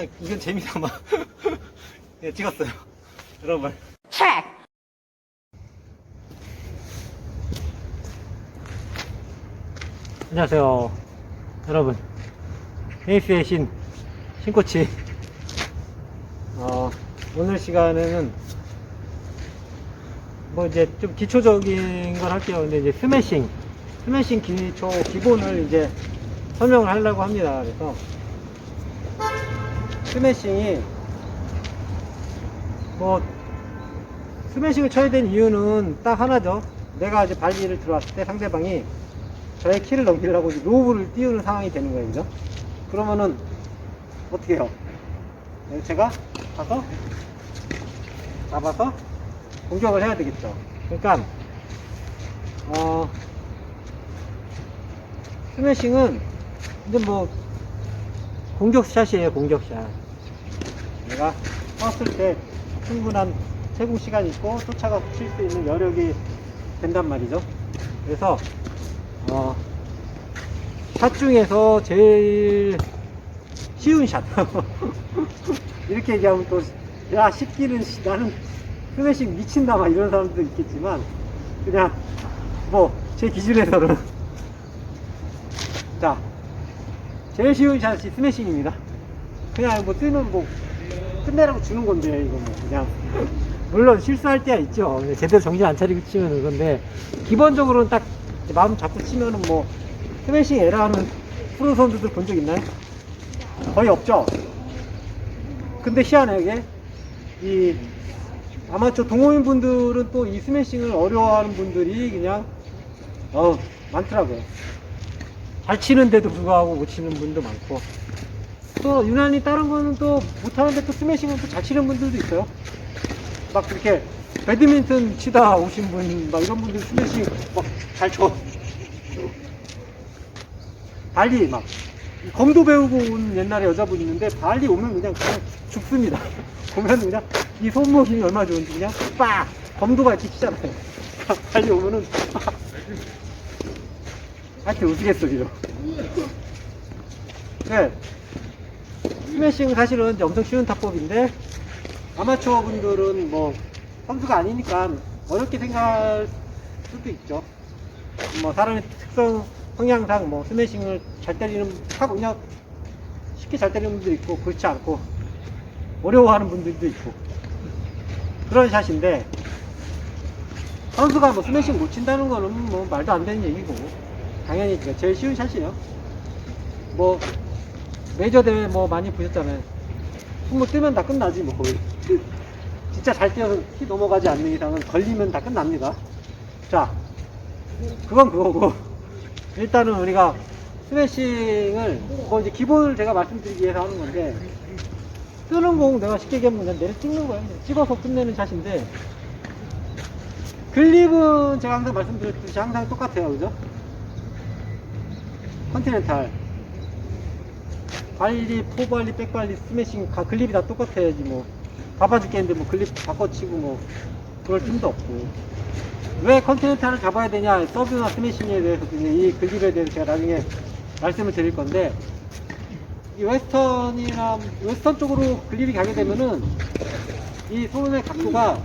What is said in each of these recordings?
그냥 이건 재미삼아 예, 찍었어요. 여러분. 안녕하세요. 여러분. 에이스의 신, 신코치. 어, 오늘 시간에는 뭐 이제 좀 기초적인 걸 할게요. 근데 이제 스매싱, 스매싱 기초, 기본을 이제 설명을 하려고 합니다. 그래서 스매싱이 뭐 스매싱을 쳐야 되는 이유는 딱 하나죠. 내가 이제 발리를 들어왔을 때 상대방이 저의 키를 넘기려고 로브를 띄우는 상황이 되는 거예요. 그죠? 그러면은 어떻게 해요? 네, 제가 가서 잡아서 공격을 해야 되겠죠. 그러니까 어 스매싱은 이제 뭐 공격샷이에요. 공격샷. 내가 떴을 때 충분한 채공 시간이 있고 쫓아가 칠수 있는 여력이 된단 말이죠. 그래서 어, 샷 중에서 제일 쉬운 샷. 이렇게 얘기하면 또, 야, 쉽기는, 씨, 나는 스매싱 미친다, 막 이런 사람도 있겠지만, 그냥, 뭐, 제 기준에서는. 자, 제일 쉬운 샷이 스매싱입니다. 그냥 뭐 뜨는 뭐, 끝내라고 주는 건데, 이거 뭐, 그냥. 물론 실수할 때가 있죠. 제대로 정신 안 차리고 치면 그건데, 기본적으로는 딱 마음 잡고 치면은 뭐, 스매싱 에러하는 프로 선수들 본 적 있나요? 거의 없죠? 근데 희한하게, 이, 아마추어 동호인 분들은 또 이 스매싱을 어려워하는 분들이 그냥, 어, 많더라고요. 잘 치는데도 불구하고 못 치는 분도 많고, 또 유난히 다른 거는 또 못하는데 또 스매싱은 또 잘 치는 분들도 있어요. 막 그렇게 배드민턴 치다 오신 분, 막 이런 분들 스매싱 막 잘 쳐. 발리 막 검도 배우고 온 옛날에 여자분 있는데 발리 오면 그냥 그냥 죽습니다. 보면 그냥 이 손목 힘이 얼마나 좋은지 그냥 빡 검도가 이렇게 치잖아요. 발리 오면은 빡. 하여튼 우스갯소리로. 네. 스매싱 사실은 엄청 쉬운 타법인데 아마추어 분들은 뭐 선수가 아니니까 어렵게 생각할 수도 있죠. 뭐 사람의 특성 성향상 뭐 스매싱을 잘 때리는 하고 그냥 쉽게 잘 때리는 분도 있고 그렇지 않고 어려워하는 분들도 있고 그런 샷인데 선수가 뭐 스매싱 못 친다는 거는 뭐 말도 안 되는 얘기고 당연히 제일 쉬운 샷이에요. 뭐 메이저 대회 뭐 많이 보셨잖아요. 손목 뜨면 다 끝나지 뭐 거의. 진짜 잘 뛰어서 키 넘어가지 않는 이상은 걸리면 다 끝납니다. 자, 그건 그거고 일단은 우리가 스매싱을 뭐 이제 기본을 제가 말씀드리기 위해서 하는 건데 뜨는 공 내가 쉽게 얘기하면 내려 찍는 거예요. 찍어서 끝내는 샷인데 글립은 제가 항상 말씀드렸듯이 항상 똑같아요. 그죠? 컨티넨탈 발리, 포발리, 백발리, 스매싱 가 글립이 다 똑같아야지 뭐 바빠 죽겠는데 뭐 글립 바꿔치고 뭐 그럴 틈도 없고 왜 컨티넨탈을 잡아야 되냐 서브나 스매싱에 대해서 이 글립에 대해서 제가 나중에 말씀을 드릴 건데 이 웨스턴이나 웨스턴 쪽으로 글립이 가게 되면은 이 손의 각도가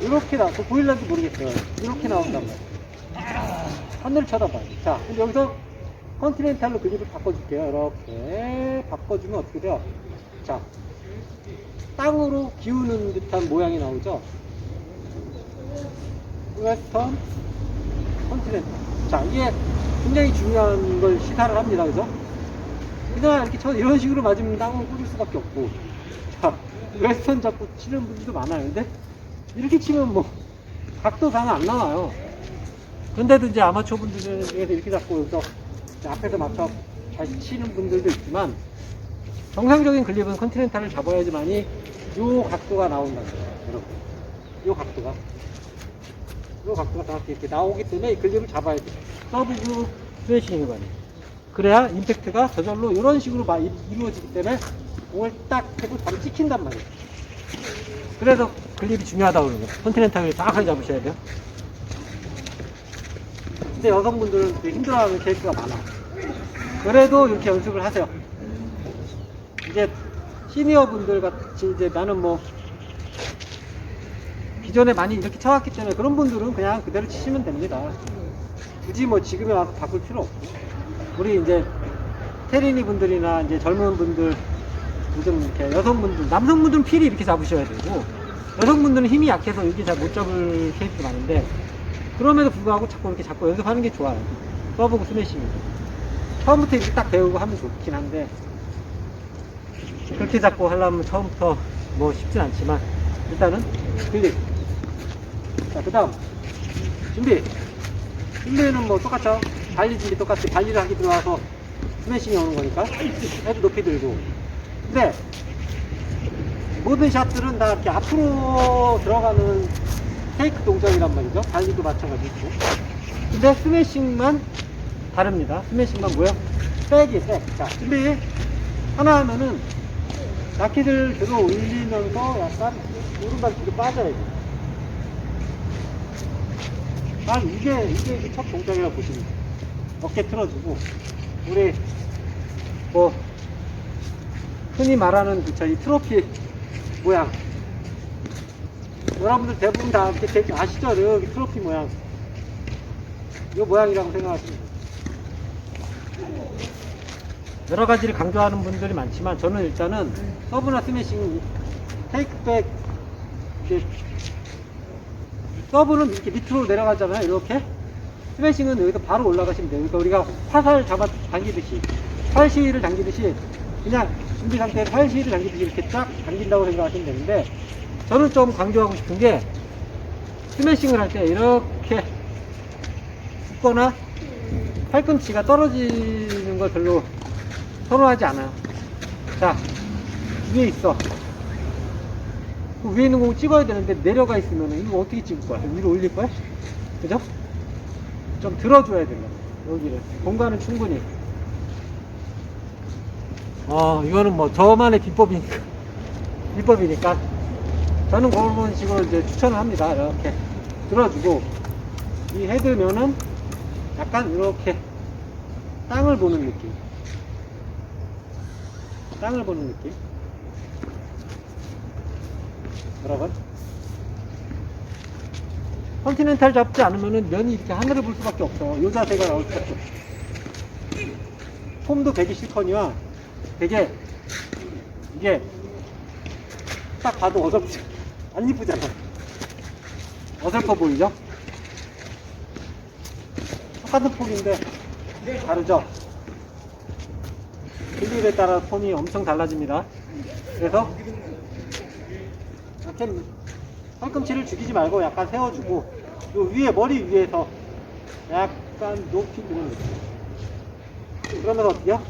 이렇게 나, 그 보일런지 모르겠어요. 이렇게 나온단 말이에요. 하늘을 쳐다봐요. 자, 근데 여기서 컨티넨탈로 글립을 바꿔줄게요. 이렇게 바꿔주면 어떻게 돼요? 자, 땅으로 기우는 듯한 모양이 나오죠? 웨스턴, 컨티넨탈. 자, 이게 굉장히 중요한 걸 시사를 합니다. 그죠? 그냥 이렇게 쳐, 이런 식으로 맞으면 땅을 꽂을 수밖에 없고. 자, 웨스턴 잡고 치는 분들도 많아요. 근데 이렇게 치면 뭐, 각도상은 안 나와요. 근데도 이제 아마추어 분들 중에서 이렇게 잡고 여기서 앞에서 맞춰 잘 치는 분들도 있지만, 정상적인 글립은 컨티넨탈을 잡아야지만이 요 각도가 나온다는 거예요. 여러분. 요 각도가. 요 각도가 정확히 이렇게 나오기 때문에 이 글립을 잡아야 돼요. 서브뷰 스매싱인 거아니에요 그래야 임팩트가 저절로 이런 식으로 이루어지기 때문에 공을 딱 해고 바로 찍힌단 말이에요. 그래서 글립이 중요하다고 그러는 거예요. 컨티넨탈을 정확하게 잡으셔야 돼요. 근데 여성분들은 되게 힘들어하는 케이스가 많아. 그래도 이렇게 연습을 하세요. 이제 시니어 분들 같이 이제 나는 뭐 기존에 많이 이렇게 쳐왔기 때문에 그런 분들은 그냥 그대로 치시면 됩니다. 굳이 뭐 지금에 와서 바꿀 필요 없고 우리 이제 테리니 분들이나 이제 젊은 분들 요즘 이렇게 여성분들 남성분들은 필히 이렇게 잡으셔야 되고 여성분들은 힘이 약해서 이렇게 잘 못 잡을 케이스도 많은데 그럼에도 불구하고 자꾸 이렇게 잡고 연습하는 게 좋아요. 써보고 스매싱이. 처음부터 이렇게 딱 배우고 하면 좋긴 한데 그렇게 잡고 하려면 처음부터 뭐 쉽진 않지만 일단은 클릭. 자, 그 다음 준비. 준비는 뭐 똑같죠. 발리 준비 똑같이 발리를 하기 들어와서 스매싱이 오는 거니까 헤드 높이 들고. 근데 모든 샷들은 다 이렇게 앞으로 들어가는 테이크 동작이란 말이죠. 발리도 마찬가지고. 근데 스매싱만 다릅니다. 스매싱만 뭐야? 백이 백. 자, 준비. 하나 하면은 라키를 들어 올리면서 약간 오른발 뒤로 빠져야 돼. 난 이게, 이게 이제 첫 동작이라고 보시면 돼요. 어깨 틀어주고, 우리, 뭐, 흔히 말하는 그 저희 트로피 모양. 여러분들 대부분 다 이렇게 아시죠? 여기 트로피 모양. 이 모양이라고 생각하시면 돼요. 여러 가지를 강조하는 분들이 많지만 저는 일단은 서브나 스매싱 테이크백 서브는 이렇게 밑으로 내려가잖아요 이렇게 스매싱은 여기서 바로 올라가시면 돼요 그러니까 우리가 화살 잡아 당기듯이 활시를 당기듯이 그냥 준비 상태에서 활시를 당기듯이 이렇게 쫙 당긴다고 생각하시면 되는데 저는 좀 강조하고 싶은 게 스매싱을 할 때 이렇게 붙거나 팔꿈치가 떨어지는 걸 별로 선호하지 않아요. 자, 위에 있어. 그 위에 있는 공 찍어야 되는데 내려가 있으면 이거 어떻게 찍을 거야? 위로 올릴 거야? 그죠? 좀 들어줘야 된다. 여기를. 공간은 충분히. 어, 이거는 뭐 저만의 비법이니까. 비법이니까. 저는 그런 식으로 이제 추천을 합니다. 이렇게 들어주고. 이 헤드면은 약간 이렇게 땅을 보는 느낌. 땅을 보는 느낌. 여러분. 컨티넨탈 잡지 않으면은 면이 이렇게 하늘을 볼 수밖에 없어. 요 자세가 나올 수밖에 없어. 폼도 되게 실커니와 되게 이게 딱 봐도 어설프지. 안 이쁘잖아. 어설퍼 보이죠? 똑같은 폼인데 다르죠? 빌립에 따라 폼이 엄청 달라집니다. 그래서 이렇게 팔꿈치를 죽이지 말고 약간 세워주고 요 위에 머리 위에서 약간 높이 드는. 그러면 어때요?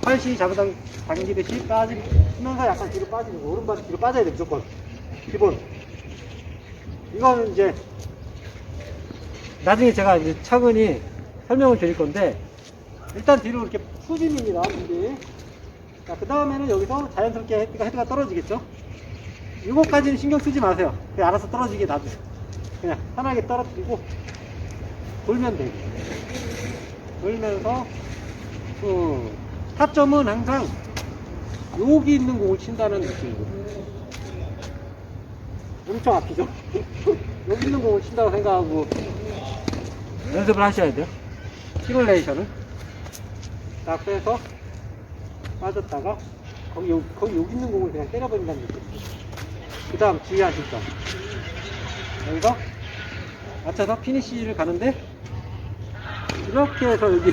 팔씨 잡아당 당기듯이 빠지면서 약간 뒤로 빠지는 거. 오른발이 뒤로 빠져야 돼 무조건. 기본. 이거는 이제 나중에 제가 이제 차근히 설명을 드릴 건데 일단 뒤로 이렇게 후진입니다. 준비. 자, 그 다음에는 여기서 자연스럽게 헤드가, 헤드가 떨어지겠죠? 이거까지는 신경 쓰지 마세요. 그냥 알아서 떨어지게 놔두세요. 그냥 편하게 떨어뜨리고 돌면 돼요. 돌면서 어, 타점은 항상 여기 있는 공을 친다는 느낌이고 엄청 아프죠? 여기 있는 공을 친다고 생각하고 연습을 하셔야 돼요. 시뮬레이션을. 딱 빼서 빠졌다가 거기, 요- 거기 여기 있는 공을 그냥 때려버린다는 느낌. 그 다음 주의하실 점. 여기서 맞춰서 피니쉬를 가는데 이렇게 해서 여기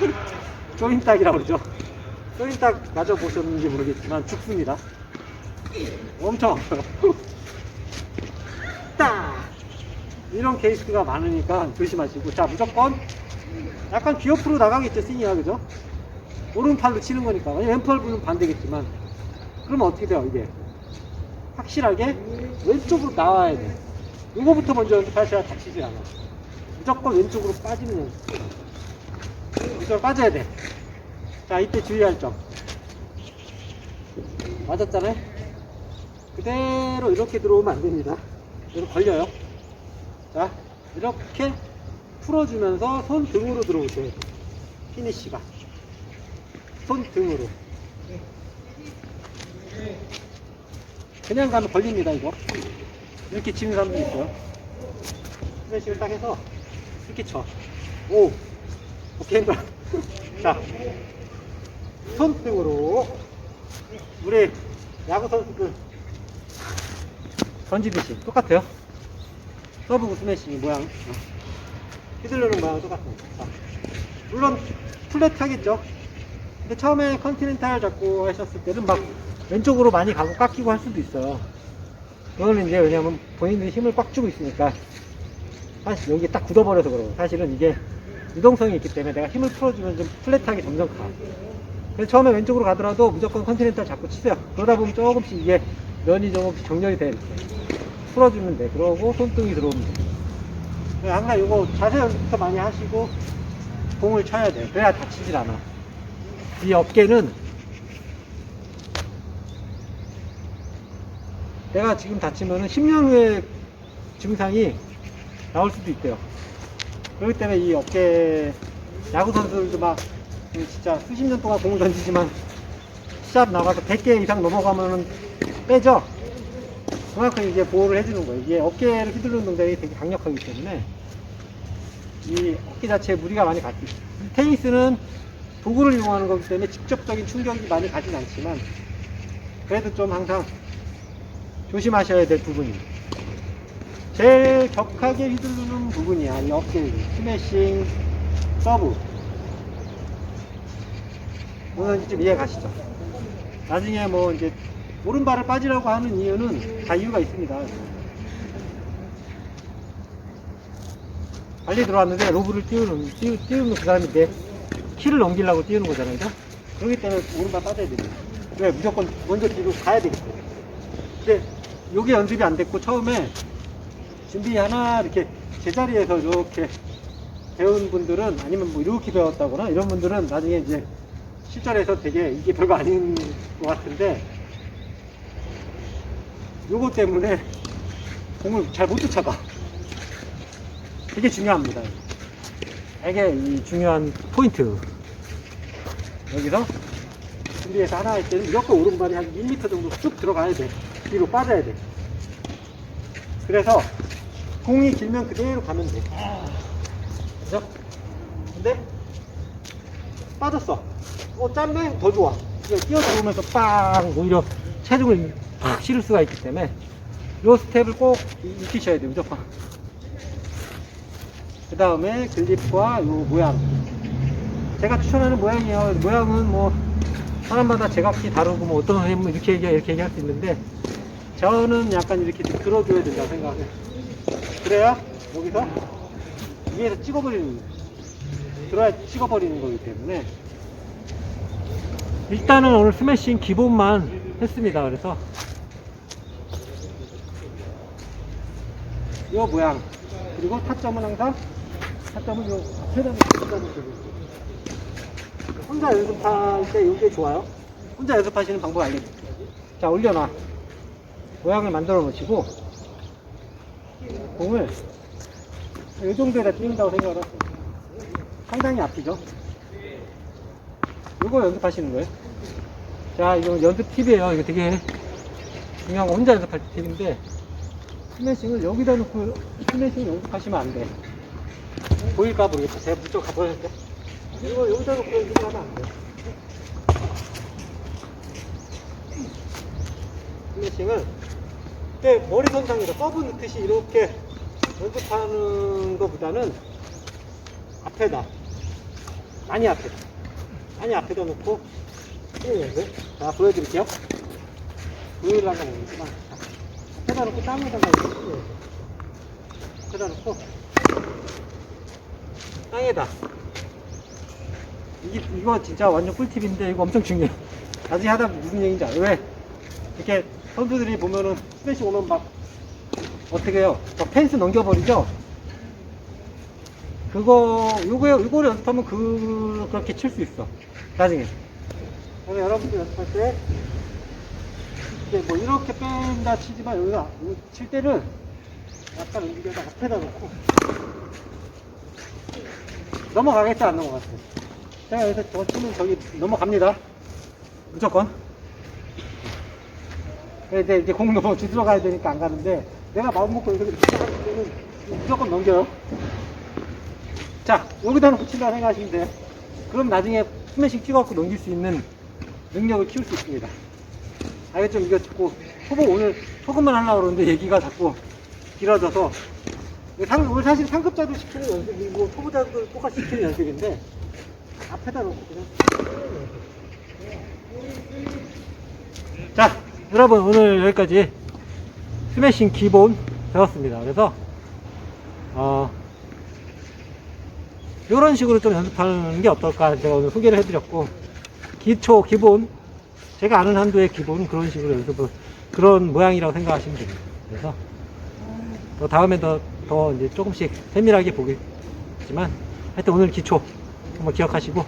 조인딱이라고 그러죠. 조인딱 맞아 보셨는지 모르겠지만 죽습니다. 엄청 아파요. 딱! 이런 케이스가 많으니까 조심하시고. 자 무조건 약간 귀옆으로 나가겠죠 싱이야 그죠? 오른팔로 치는 거니까. 왜냐면 왼팔로는 반대겠지만. 그러면 어떻게 돼요 이게? 확실하게 왼쪽으로 나와야 돼. 이거부터 먼저 연습하셔야 다치지 않아. 무조건 왼쪽으로 빠지는 연습. 이쪽으로 빠져야 돼 자 이때 주의할 점. 맞았잖아요? 그대로 이렇게 들어오면 안 됩니다 여기 걸려요 자 이렇게 풀어주면서 손 등으로 들어오셔야 돼요 피니쉬가 손 등으로 그냥 가면 걸립니다, 이거. 이렇게 치는 사람도 있어요. 스매싱을 딱 해서 이렇게 쳐. 오! 오케이, 힘들어. 자, 손등으로 우리 야구 선수들 던지듯이 똑같아요. 서브 스매싱 모양. 어. 휘두르는 모양 똑같습니다. 자, 물론 플랫 하겠죠. 근데 처음에 컨티넨탈 잡고 하셨을 때는 막 왼쪽으로 많이 가고 깎이고 할 수도 있어요. 그거는 이제 왜냐면 본인들이 힘을 꽉 주고 있으니까 사실 여기 딱 굳어버려서 그러고 사실은 이게 유동성이 있기 때문에 내가 힘을 풀어주면 좀 플랫하게 점점 가. 그래서 처음에 왼쪽으로 가더라도 무조건 컨티넨탈 잡고 치세요. 그러다 보면 조금씩 이게 면이 조금씩 정렬이 돼. 이렇게. 풀어주면 돼. 그러고 손등이 들어오면 돼. 네, 항상 이거 자세 연습부터 많이 하시고 공을 쳐야 돼. 그래야 다치질 않아. 이 어깨는 내가 지금 다치면은 10년 후에 증상이 나올 수도 있대요. 그렇기 때문에 이 어깨 야구 선수들도 막 진짜 수십 년 동안 공을 던지지만 시합 나가서 100개 이상 넘어가면은 빼죠. 그만큼 이제 보호를 해주는 거예요. 이게 어깨를 휘두르는 동작이 되게 강력하기 때문에 이 어깨 자체에 무리가 많이 갔지. 테니스는 도구를 이용하는 거기 때문에 직접적인 충격이 많이 가진 않지만 그래도 좀 항상 조심하셔야 될 부분이 제일 격하게 휘두르는 부분이야 이 어깨 스매싱 서브 오늘 좀 이해 가시죠 나중에 뭐 이제 오른발을 빠지라고 하는 이유는 다 이유가 있습니다. 빨리 들어왔는데 로브를 띄우는 띄우, 띄우는 그 사람이 내 키를 넘기려고 띄우는 거잖아요. 그죠? 그렇기 때문에 오른발 빠져야 됩니다. 왜? 무조건 먼저 뒤로 가야 때문에 근데 요게 연습이 안 됐고 처음에 준비 하나 이렇게 제자리에서 이렇게 배운 분들은 아니면 뭐 이렇게 배웠다거나 이런 분들은 나중에 이제 실전에서 되게 이게 별거 아닌 것 같은데 요거 때문에 공을 잘 못 쫓아가. 되게 중요합니다. 되게 이 중요한 포인트. 여기서 준비해서 하나 할 때는 무조건 오른발이 한 1m 정도 쭉 들어가야 돼. 뒤로 빠져야 돼. 그래서 공이 길면 그대로 가면 돼. 그죠? 근데 빠졌어. 어 짬면 더 좋아. 그냥 뛰어 들어오면서 빵 오히려 체중을 팍 실을 수가 있기 때문에 요 스텝을 꼭 이- 익히셔야 돼요. 무조건. 그 다음에 글리프와 요 모양. 제가 추천하는 모양이에요. 모양은 뭐 사람마다 제각기 다르고 뭐 어떤 선생님은 이렇게 얘기 이렇게 얘기할 수 있는데 저는 약간 이렇게 좀 들어줘야 된다 생각해요 그래야 여기서 위에서 찍어버리는 들어야 찍어버리는 거기 때문에. 일단은 오늘 스매싱 기본만 했습니다. 그래서 이 모양. 그리고 타점은 항상 타점은 요 앞에다 놓고. 혼자 연습할 때 이게 좋아요? 혼자 연습하시는 방법 알려드릴게요. 자 올려놔. 모양을 만들어 놓으시고 공을 이 정도에다 띄운다고 생각을 하세요. 상당히 앞이죠? 이거 연습하시는 거예요? 자 이거 연습 팁이에요. 이거 되게 중요한 거 혼자 연습할 때 팁인데 스매싱을 여기다 놓고 스매싱 연습하시면 안 돼. 보일까 모르겠다. 제가 무쪽 가보였는데 이거 여기다 놓고 연습하면 안 돼. 스매싱을 그때 머리 선상에서 서브 넣듯이 이렇게 연습하는 것보다는 앞에다 많이 앞에다 많이 앞에다 놓고 치는 연습 자 보여드릴게요. 보여드리려고 모르겠지만 앞에다 놓고 땅에다가 이렇게 앞에다 놓고 땅에다 이게, 이거 진짜 완전 꿀팁인데 이거 엄청 중요해 나중에 하다 무슨 얘기인지 알아요 왜 이렇게 선수들이 보면은 스매시 오면 막 어떻게 해요? 막 펜스 넘겨버리죠? 그거, 요거, 요거를 연습하면 그, 그렇게 칠 수 있어. 나중에. 그래서 여러분들 연습할 때, 이제 뭐 이렇게 뺀다 치지만 여기가, 요칠 때는 약간 움직여서 앞에다 놓고, 넘어가겠지, 안 넘어갔어. 제가 여기서 저거 치면 저기 넘어갑니다. 무조건. 이제, 이제 공 넘어 주들어 가야 되니까 안 가는데, 내가 마음 먹고 여기서 이렇게 무조건 넘겨요. 자, 여기다는 붙인다 생각하시면 돼요. 그럼 나중에 스매싱 찍어갖고 넘길 수 있는 능력을 키울 수 있습니다. 알겠죠? 이거 자꾸 초보 오늘 소금만 하려고 그러는데 얘기가 자꾸 길어져서 상, 오늘 사실 상급자도 시키는 연습이고 초보자도 똑같이 시키는 연습인데 앞에다 놓고 그냥 자 여러분 오늘 여기까지 스매싱 기본 배웠습니다 그래서 어 이런 식으로 좀 연습하는 게 어떨까 제가 오늘 소개를 해드렸고 기초 기본 제가 아는 한도의 기본 그런 식으로 연습을 그런 모양이라고 생각하시면 됩니다. 그래서 또 다음에 더, 더 이제 조금씩 세밀하게 보겠지만 하여튼 오늘 기초 한번 기억하시고.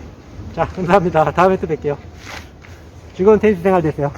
자 감사합니다. 다음에 또 뵐게요. 즐거운 테니스 생활 되세요